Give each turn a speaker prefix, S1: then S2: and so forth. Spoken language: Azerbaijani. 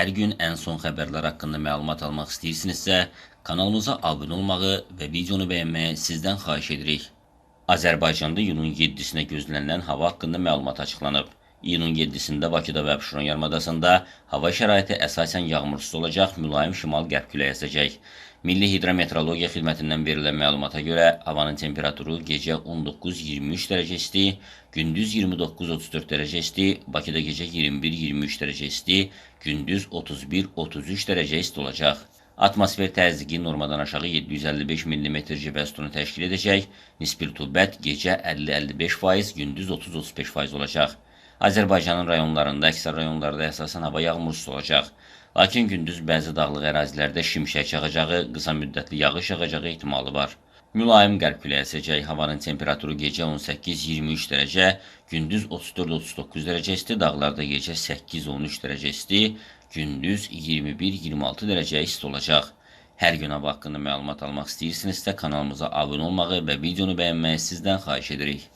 S1: hər gün ən son xəbərlər haqqında məlumat almaq istəyirsinizsə, kanalımıza abunə olmağı və videonu bəyənməyi sizdən xahiş edirik. Azərbaycanda iyunun 7-sinə gözlənilən hava haqqında məlumat açıqlanıb. İyunun 7-sində Bakıda və Abşeron yarımadasında hava şəraiti əsasən yağmursuz olacaq, mülayim şimal-qərb küləyi əsəcək. Milli Hidrometeorologiya Xidmətindən verilən məlumata görə havanın temperaturu gecə 19-23 dərəcə isti, gündüz 29-34 dərəcə isti, Bakıda gecə 21-23 dərəcə isti, gündüz 31-33 dərəcə isti olacaq. Atmosfer təzyiqi normadan aşağı 755 mm civə sütunu təşkil edəcək, nisbi rütubət gecə 50-55%, gündüz 30-35% olacaq. Azərbaycanın rayonlarında, əksər rayonlarda əsasən hava yağmursuz olacaq. Lakin gündüz bəzi dağlıq ərazilərdə şimşək çaxacağı, qısa müddətli yağış yağacağı ehtimalı var. Mülayim qərb küləyi əsəcək, havanın temperaturu gecə 18-23 dərəcə, gündüz 34-39 dərəcə isti, dağlarda gecə 8-13 dərəcə isti, gündüz 21-26 dərəcə isti olacaq. Hər gün hava haqqında məlumat almaq istəyirsinizsə kanalımıza abunə olmağı və videonu bəyənməyi sizdən xahiş edirik.